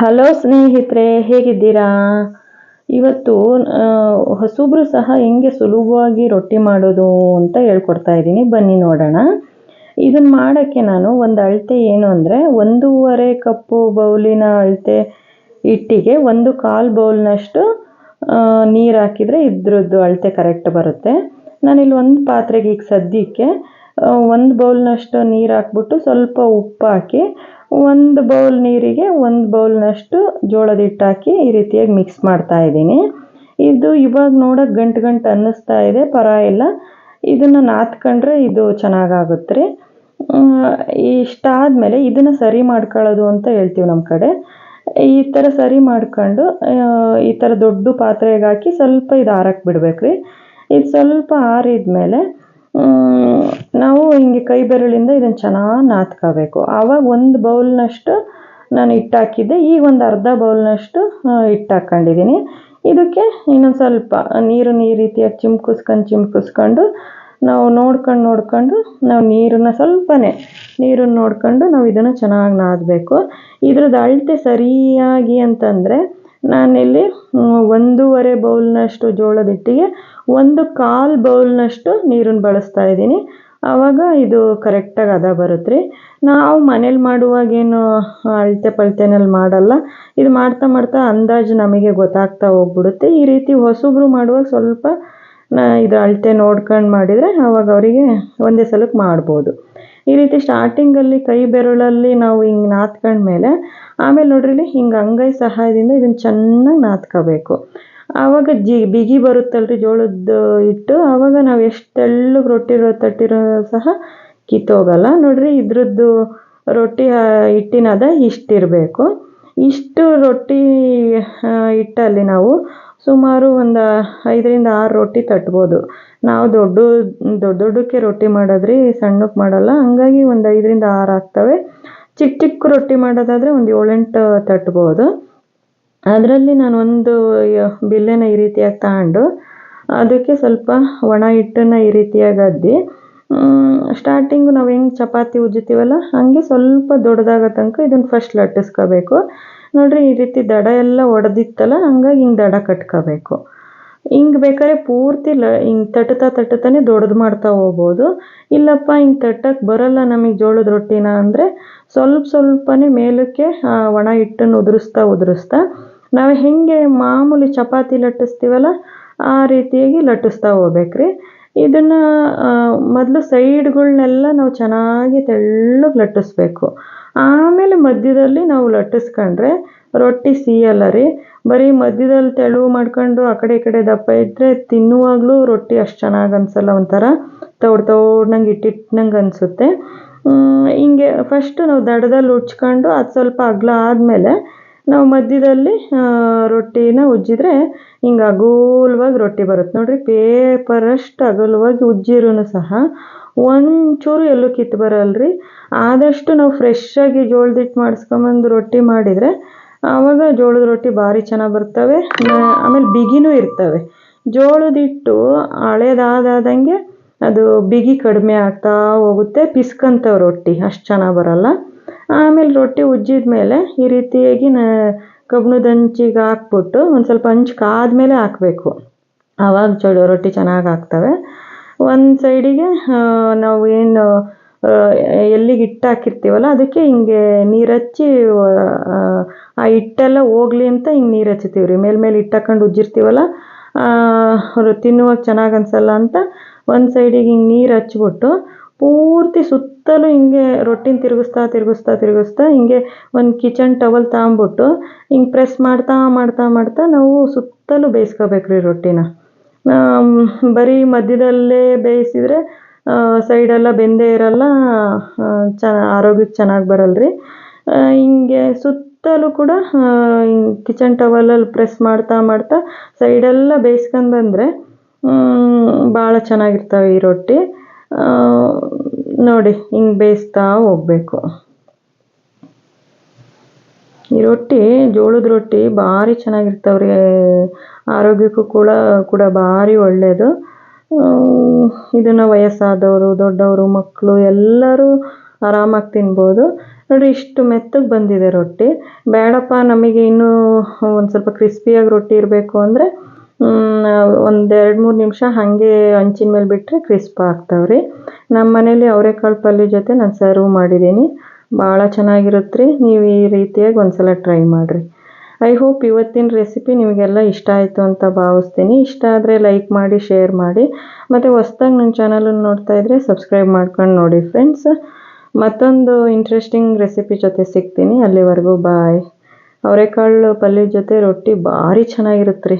Hello ಸ್ನೇಹಿತರೆ, ಹೇಗಿದ್ದೀರಾ? ಇವತ್ತು ಹಸುಬ್ರು ಸಹ ಹೆಂಗೆ ಸುಲಭವಾಗಿ ರೊಟ್ಟಿ ಮಾಡೋದು ಅಂತ ಹೇಳ್ಕೊಡ್ತಾ ಇದ್ದೀನಿ. ಬನ್ನಿ ನೋಡೋಣ. ಇದನ್ನು ಮಾಡೋಕ್ಕೆ ನಾನು ಒಂದು ಅಳತೆ ಏನು ಅಂದರೆ, ಒಂದೂವರೆ ಕಪ್ಪು ಬೌಲಿನ ಅಳತೆ ಹಿಟ್ಟಿಗೆ ಒಂದು ಕಾಲು ಬೌಲ್ನಷ್ಟು ನೀರು ಹಾಕಿದರೆ ಇದ್ರದ್ದು ಅಳತೆ ಕರೆಕ್ಟ್ ಬರುತ್ತೆ. ನಾನಿಲ್ಲಿ ಒಂದು ಪಾತ್ರೆಗೆ ಈಗ ಸದ್ಯಕ್ಕೆ ಒಂದು ಬೌಲ್ನಷ್ಟು ನೀರು ಹಾಕ್ಬಿಟ್ಟು ಸ್ವಲ್ಪ ಉಪ್ಪು ಹಾಕಿ ಒಂದು ಬೌಲ್ ನೀರಿಗೆ ಒಂದು ಬೌಲ್ನಷ್ಟು ಜೋಳದ ಹಿಟ್ಟು ಹಾಕಿ ಈ ರೀತಿಯಾಗಿ ಮಿಕ್ಸ್ ಮಾಡ್ತಾ ಇದ್ದೀನಿ. ಇದು ಇವಾಗ ನೋಡೋಕೆ ಗಂಟು ಗಂಟು ಅನ್ನಿಸ್ತಾ ಇದೆ ಪರವಾಗಿಲ್ಲ. ಇದನ್ನು ನಾದ್ಕೊಂಡ್ರೆ ಇದು ಚೆನ್ನಾಗಾಗುತ್ತೆ ರೀ. ಇಷ್ಟಾದಮೇಲೆ ಇದನ್ನು ಸರಿ ಮಾಡ್ಕೊಳ್ಳೋದು ಅಂತ ಹೇಳ್ತೀವಿ ನಮ್ಮ ಕಡೆ. ಈ ಥರ ಸರಿ ಮಾಡ್ಕೊಂಡು ಈ ಥರ ದೊಡ್ಡ ಪಾತ್ರೆಗೆ ಹಾಕಿ ಸ್ವಲ್ಪ ಇದು ಆರಕ್ಕೆ ಬಿಡ್ಬೇಕು ರೀ. ಇದು ಸ್ವಲ್ಪ ಆರಿದ್ಮೇಲೆ ಮ್, ನಾವು ಹಿಂಗೆ ಕೈ ಬೆರಳಿಂದ ಇದನ್ನು ಚೆನ್ನಾಗಿ ನಾದ್ಕೋಬೇಕು ಆವಾಗ ಒಂದು ಬೌಲ್ನಷ್ಟು ನಾನು ಹಿಟ್ಟು ಹಾಕಿದ್ದೆ ಈಗ ಒಂದು ಅರ್ಧ ಬೌಲ್ನಷ್ಟು ಹಿಟ್ಟು ಇದಕ್ಕೆ ಇನ್ನೊಂದು ಸ್ವಲ್ಪ ನೀರನ್ನು ಈ ರೀತಿಯಾಗಿ ಚಿಮ್ಕಿಸ್ಕೊಂಡು ಚಿಮ್ಕಿಸ್ಕೊಂಡು ನಾವು ನೋಡ್ಕೊಂಡು ನೋಡ್ಕೊಂಡು ನಾವು ನೀರನ್ನು ಸ್ವಲ್ಪನೇ, ನೀರನ್ನು ನೋಡ್ಕೊಂಡು ನಾವು ಇದನ್ನು ಚೆನ್ನಾಗಿ ನಾದಬೇಕು. ಇದ್ರದ್ದು ಅಳತೆ ಸರಿಯಾಗಿ ಅಂತಂದರೆ ನಾನಿಲ್ಲಿ ಒಂದೂವರೆ ಬೌಲ್ನಷ್ಟು ಜೋಳದ ಹಿಟ್ಟಿಗೆ ಒಂದು ಕಾಲು ಬೌಲ್ನಷ್ಟು ನೀರನ್ನು ಬಳಸ್ತಾ ಇದ್ದೀನಿ. ಆವಾಗ ಇದು ಕರೆಕ್ಟಾಗಿ ಹದ ಬರುತ್ತೆ ನಾವು ಮನೇಲಿ ಮಾಡುವಾಗೇನು ಅಳತೆ ಪಳತೆನಲ್ಲಿ ಮಾಡಲ್ಲ. ಇದು ಮಾಡ್ತಾ ಮಾಡ್ತಾ ಅಂದಾಜು ನಮಗೆ ಗೊತ್ತಾಗ್ತಾ ಹೋಗ್ಬಿಡುತ್ತೆ. ಈ ರೀತಿ ಹೊಸಬ್ರು ಮಾಡುವಾಗ ಸ್ವಲ್ಪ ಇದು ಅಳತೆ ನೋಡ್ಕೊಂಡು ಮಾಡಿದರೆ ಆವಾಗ ಅವರಿಗೆ ಒಂದೇ ಸಲಕ್ಕೆ ಮಾಡ್ಬೋದು. ಈ ರೀತಿ ಸ್ಟಾರ್ಟಿಂಗಲ್ಲಿ ಕೈ ಬೆರಳಲ್ಲಿ ನಾವು ಹಿಂಗೆ ನಾದ್ಕೊಂಡ್ಮೇಲೆ ಆಮೇಲೆ ನೋಡ್ರಿ ಇಲ್ಲಿ ಹಿಂಗೆ ಅಂಗೈ ಸಹಾಯದಿಂದ ಇದನ್ನು ಚೆನ್ನಾಗಿ ನಾದ್ಕೋಬೇಕು ಆವಾಗ ಜಿ, ಬಿಗಿ ಬರುತ್ತಲ್ರಿ ಜೋಳದ ಹಿಟ್ಟು. ಆವಾಗ ನಾವು ಎಷ್ಟು ತೆಳ್ಳಗೆ ರೊಟ್ಟಿ ತಟ್ಟಿರೋ ಸಹ ಕಿತ್ತೋಗಲ್ಲ ನೋಡ್ರಿ ಇದ್ರದ್ದು ರೊಟ್ಟಿ ಹಿಟ್ಟಿನದ ಹಿಟ್ಟಿನ ಇರಬೇಕು. ಇಷ್ಟು ರೊಟ್ಟಿ ಹಿಟ್ಟಲ್ಲಿ ನಾವು ಸುಮಾರು ಒಂದು ಐದರಿಂದ ಆರು ರೊಟ್ಟಿ ತಟ್ಬೋದು. ನಾವು ದೊಡ್ಡ ದೊಡ್ಡ ದೊಡ್ಡಕ್ಕೆ ರೊಟ್ಟಿ ಮಾಡೋದ್ರಿ ಸಣ್ಣಕ್ಕೆ ಮಾಡಲ್ಲ. ಹಂಗಾಗಿ ಒಂದು ಐದರಿಂದ ಆರು ಆಗ್ತವೆ. ಚಿಕ್ಕ ಚಿಕ್ಕ ರೊಟ್ಟಿ ಮಾಡೋದಾದರೆ ಒಂದು ಏಳೆಂಟು ತಟ್ಬೋದು. ಅದರಲ್ಲಿ ನಾನು ಒಂದು ಬಿಲ್ಲೆನ ಈ ರೀತಿಯಾಗಿ ತಗೊಂಡು ಅದಕ್ಕೆ ಸ್ವಲ್ಪ ಒಣ ಹಿಟ್ಟನ್ನು ಈ ರೀತಿಯಾಗಿ ಅದ್ದಿ. ಸ್ಟಾರ್ಟಿಂಗು ನಾವು ಹೆಂಗೆ ಚಪಾತಿ ಉಜ್ಜುತ್ತೀವಲ್ಲ, ಹಾಗೆ ಸ್ವಲ್ಪ ದೊಡ್ಡದಾಗೋ ತನಕ ಇದನ್ನು ಫಸ್ಟ್ ಲಟ್ಟಿಸ್ಕೋಬೇಕು. ನೋಡಿರಿ ಈ ರೀತಿ ದಡ ಎಲ್ಲ ಒಡೆದಿತ್ತಲ್ಲ, ಹಂಗಾಗಿ ಹಿಂಗೆ ದಡ ಕಟ್ಕೋಬೇಕು. ಹಿಂಗೆ ಬೇಕಾದ್ರೆ ಪೂರ್ತಿ ಲ, ಹಿಂಗೆ ತಟ್ತಾ ತಟ್ತಾನೆ ದೊಡ್ಡದು ಮಾಡ್ತಾ ಹೋಗ್ಬೋದು. ಇಲ್ಲಪ್ಪ, ಹಿಂಗೆ ತಟ್ಟಕ್ಕೆ ಬರಲ್ಲ ನಮಗೆ ಜೋಳದ ರೊಟ್ಟಿನ ಅಂದರೆ ಸ್ವಲ್ಪ ಸ್ವಲ್ಪನೇ ಮೇಲಕ್ಕೆ ಒಣ ಹಿಟ್ಟನ್ನು ಉದುರಿಸ್ತಾ ಉದುರಿಸ್ತಾ. ನಾವು ಹೆಂಗೆ ಮಾಮೂಲಿ ಚಪಾತಿ ಲಟ್ಟಿಸ್ತೀವಲ್ಲ, ಆ ರೀತಿಯಾಗಿ ಲಟ್ಟಿಸ್ತಾ ಹೋಗ್ಬೇಕ್ರಿ. ಇದನ್ನು ಮೊದಲು ಸೈಡ್ಗಳನ್ನೆಲ್ಲ ನಾವು ಚೆನ್ನಾಗಿ ತೆಳ್ಳಗೆ ಲಟ್ಟಿಸ್ಬೇಕು. ಆಮೇಲೆ ಮಧ್ಯದಲ್ಲಿ ನಾವು ಲಟ್ಟಿಸ್ಕೊಂಡ್ರೆ ರೊಟ್ಟಿ ಸಿಹಿಯಲ್ಲ ರೀ. ಬರೀ ಮಧ್ಯದಲ್ಲಿ ತೆಳು ಮಾಡ್ಕೊಂಡು ಆ ಕಡೆ ಈ ಕಡೆ ದಪ್ಪ ಇದ್ದರೆ ತಿನ್ನುವಾಗಲೂ ರೊಟ್ಟಿ ಅಷ್ಟು ಚೆನ್ನಾಗಿ ಅನ್ಸಲ್ಲ ಒಂಥರ. ತೌಡು ತೌಡ್ನಂಗೆ ಇಟ್ಟಿಟ್ಟನಂಗೆ ಅನಿಸುತ್ತೆ. ಹಿಂಗೆ ಫಸ್ಟು ನಾವು ದಡದಲ್ಲಿ ಉಚ್ಕೊಂಡು ಅದು ಸ್ವಲ್ಪ ಅಗಲ ಆದಮೇಲೆ ನಾವು ಮಧ್ಯದಲ್ಲಿ ರೊಟ್ಟಿನ ಉಜ್ಜಿದ್ರೆ ಹಿಂಗೆ ಅಗೋಲ್ವಾಗಿ ರೊಟ್ಟಿ ಬರುತ್ತೆ ನೋಡ್ರಿ, ಪೇಪರಷ್ಟು ಅಗಲವಾಗಿ ಉಜ್ಜಿರೂ ಸಹ ಒಂಚೂರು ಎಲ್ಲೂ ಕಿತ್ತು ಬರಲ್ರಿ. ಆದಷ್ಟು ನಾವು ಫ್ರೆಶ್ಶಾಗಿ ಜೋಳದಿಟ್ಟು ಮಾಡಿಸ್ಕೊಂಬಂದು ರೊಟ್ಟಿ ಮಾಡಿದರೆ ಆವಾಗ ಜೋಳದ ರೊಟ್ಟಿ ಭಾರಿ ಚೆನ್ನಾಗಿ ಬರ್ತವೆ. ಆಮೇಲೆ ಬಿಗಿನೂ ಇರ್ತವೆ. ಜೋಳದಿಟ್ಟು ಹಳೇದಾದಂಗೆ ಅದು ಬಿಗಿ ಕಡಿಮೆ ಆಗ್ತಾ ಹೋಗುತ್ತೆ. ಪಿಸ್ಕಂತವೆ ರೊಟ್ಟಿ, ಅಷ್ಟು ಚೆನ್ನಾಗಿ ಬರಲ್ಲ. ಆಮೇಲೆ ರೊಟ್ಟಿ ಉಜ್ಜಿದ ಮೇಲೆ ಈ ರೀತಿಯಾಗಿ ನ ಕಬ್ಬಿಣದ ಹಂಚಿಗೆ ಹಾಕ್ಬಿಟ್ಟು ಒಂದು ಸ್ವಲ್ಪ ಹಂಚು ಕಾದ್ಮೇಲೆ ಹಾಕಬೇಕು. ಆವಾಗ ಚಲೋ ರೊಟ್ಟಿ ಚೆನ್ನಾಗಿ ಆಗ್ತವೆ. ಒಂದು ಸೈಡಿಗೆ ನಾವು ಏನು ಎಲ್ಲಿಗೆ ಹಿಟ್ಟು ಹಾಕಿರ್ತೀವಲ್ಲ ಅದಕ್ಕೆ ಹಿಂಗೆ ನೀರು ಹಚ್ಚಿ ಆ, ಹಿಟ್ಟೆಲ್ಲ ಹೋಗ್ಲಿ ಅಂತ ಹಿಂಗೆ ನೀರು ಹಚ್ತೀವಿ ರೀ. ಮೇಲ್ಮೇಲೆ ಮೇಲೆ ಹಿಟ್ಟು ಹಾಕೊಂಡು ಉಜ್ಜಿರ್ತೀವಲ್ಲ ತಿನ್ನುವಾಗ ಚೆನ್ನಾಗಿ ಅನ್ಸಲ್ಲ ಅಂತ ಒಂದು ಸೈಡಿಗೆ ಹಿಂಗೆ ನೀರು ಹಚ್ಬಿಟ್ಟು ಪೂರ್ತಿ ಸುತ್ತಲೂ ಹಿಂಗೆ ರೊಟ್ಟಿನ ತಿರುಗಿಸ್ತಾ ತಿರುಗಿಸ್ತಾ ತಿರುಗಿಸ್ತಾ ಹಿಂಗೆ ಒಂದು ಕಿಚನ್ ಟವಲ್ ತಗೊಂಬಿಟ್ಟು ಹಿಂಗೆ ಪ್ರೆಸ್ ಮಾಡ್ತಾ ಮಾಡ್ತಾ ಮಾಡ್ತಾ ನಾವು ಸುತ್ತಲೂ ಬೇಯಿಸ್ಕೋಬೇಕು ರೀ ರೊಟ್ಟಿನ ಬರೀ ಮಧ್ಯದಲ್ಲೇ ಬೇಯಿಸಿದರೆ ಸೈಡೆಲ್ಲ ಬೆಂದೇ ಇರಲ್ಲ ಚ ಆರೋಗ್ಯಕ್ಕೆ ಚೆನ್ನಾಗಿ ಬರಲ್ರಿ. ರೀ ಹಿಂಗೆ ಸುತ್ತಲೂ ಕೂಡ ಹಿಂಗೆ ಕಿಚನ್ ಟವಲಲ್ಲಿ ಪ್ರೆಸ್ ಮಾಡ್ತಾ ಮಾಡ್ತಾ ಸೈಡೆಲ್ಲ ಬೇಯಿಸ್ಕೊಂಡು ಬಂದರೆ ಭಾಳ ಚೆನ್ನಾಗಿರ್ತವೆ ಈ ರೊಟ್ಟಿ. ನೋಡಿ, ಹಿಂಗೆ ಬೇಯಿಸ್ತಾ ಹೋಗಬೇಕು. ಈ ರೊಟ್ಟಿ, ಜೋಳದ ರೊಟ್ಟಿ ಭಾರಿ ಚೆನ್ನಾಗಿರ್ತಾವೆ ರೀ. ಆರೋಗ್ಯಕ್ಕೂ ಕೂಡ ಕೂಡ ಭಾರಿ ಒಳ್ಳೆಯದು ಇದನ್ನು ವಯಸ್ಸಾದವರು, ದೊಡ್ಡವರು, ಮಕ್ಕಳು ಎಲ್ಲರೂ ಆರಾಮಾಗಿ ತಿನ್ಬೋದು. ನೋಡಿ ಇಷ್ಟು ಮೆತ್ತಗೆ ಬಂದಿದೆ ರೊಟ್ಟಿ. ಬೇಡಪ್ಪ, ನಮಗೆ ಇನ್ನೂ ಒಂದು ಸ್ವಲ್ಪ ಕ್ರಿಸ್ಪಿಯಾಗಿ ರೊಟ್ಟಿ ಇರಬೇಕು ಅಂದರೆ ಒಂದು ಎರಡು ಮೂರು ನಿಮಿಷ ಹಾಗೆ ಹಂಚಿನ ಮೇಲೆ ಬಿಟ್ಟರೆ ಕ್ರಿಸ್ಪ್ ಆಗ್ತಾವ್ರಿ. ನಮ್ಮ ಮನೇಲಿ ಅವರೆಕಾಳು ಪಲ್ಯ ಜೊತೆ ನಾನು ಸರ್ವ್ ಮಾಡಿದ್ದೀನಿ ಭಾಳ ಚೆನ್ನಾಗಿರುತ್ತೆ ರೀ ನೀವು ಈ ರೀತಿಯಾಗಿ ಒಂದ್ಸಲ ಟ್ರೈ ಮಾಡಿರಿ. ಐ ಹೋಪ್ ಇವತ್ತಿನ ರೆಸಿಪಿ ನಿಮಗೆಲ್ಲ ಇಷ್ಟ ಆಯಿತು ಅಂತ ಭಾವಿಸ್ತೀನಿ. ಇಷ್ಟ ಆದರೆ ಲೈಕ್ ಮಾಡಿ, ಶೇರ್ ಮಾಡಿ. ಮತ್ತು ಹೊಸ್ದಾಗಿ ನನ್ನ ಚಾನಲನ್ನು ನೋಡ್ತಾ ಇದ್ದರೆ ಸಬ್ಸ್ಕ್ರೈಬ್ ಮಾಡ್ಕೊಂಡು ನೋಡಿ ಫ್ರೆಂಡ್ಸ್. ಮತ್ತೊಂದು ಇಂಟ್ರೆಸ್ಟಿಂಗ್ ರೆಸಿಪಿ ಜೊತೆ ಸಿಗ್ತೀನಿ. ಅಲ್ಲಿವರೆಗೂ ಬಾಯ್. ಅವರೆಕಾಳು ಪಲ್ಯದ ಜೊತೆ ರೊಟ್ಟಿ ಭಾರಿ ಚೆನ್ನಾಗಿರುತ್ತೆ ರೀ